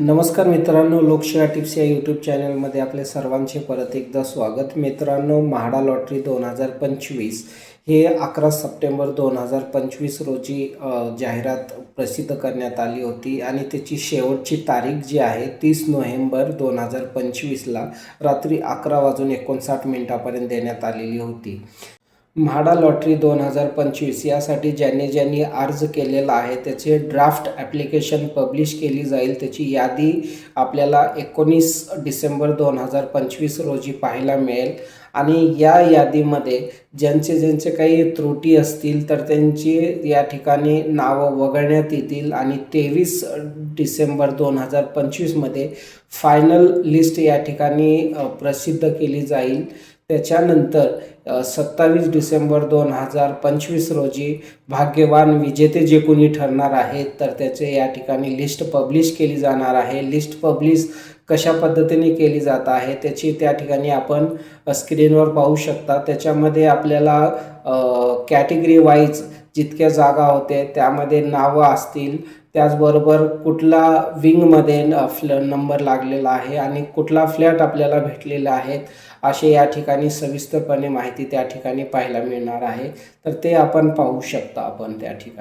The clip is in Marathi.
नमस्कार मित्रांनो लोकशाही टिप्स या यूट्यूब चॅनलमध्ये आपले सर्वांचे परत एकदा स्वागत. मित्रांनो म्हाडा लॉटरी दोन हजार पंचवीस हे अकरा सप्टेंबर दोन हजार पंचवीस रोजी जाहिरात प्रसिद्ध करण्यात आली होती आणि त्याची शेवटची तारीख जी आहे तीस नोव्हेंबर दोन हजार पंचवीसला रात्री अकरा वाजून एकोणसाठ मिनिटापर्यंत देण्यात आलेली होती. म्हाडा लॉटरी दोन हजार पंचवीस यासाठी ज्यांनी ज्यांनी अर्ज केलेला आहे त्याचे ड्राफ्ट ॲप्लिकेशन पब्लिश केली जाईल. त्याची यादी आपल्याला एकोणीस डिसेंबर दोन हजार पंचवीस रोजी पाहायला मिळेल. आणि या यादीमध्ये ज्यांचे ज्यांचे काही त्रुटी असतील तर त्यांची या ठिकाणी नावं वगळण्यात येतील. आणि तेवीस डिसेंबर दोन हजार पंचवीसमध्ये फायनल लिस्ट या ठिकाणी प्रसिद्ध केली जाईल. त्याच्यानंतर सत्तावीस डिसेंबर दोन हजार पंचवीस रोजी भाग्यवान विजेते जे कोणी ठरणार आहेत तर त्याचे या ठिकाणी लिस्ट पब्लिश केली जाणार आहे. लिस्ट पब्लिश कशा पद्धतीने केली जात आहे त्याची त्या ठिकाणी आपण स्क्रीनवर पाहू शकता. त्याच्यामध्ये आपल्याला कॅटेगरी वाईज जितक्या जागा होते त्यामध्ये नावं असतील. त्याचबरोबर कुठला विंगमध्ये फ्ल नंबर लागलेला आहे आणि कुठला फ्लॅट आपल्याला भेटलेला आहे असे या ठिकाणी सविस्तरपणे माहिती त्या ठिकाणी पाहायला मिळणार आहे. तर ते आपण पाहू शकता आपण त्या ठिकाणी.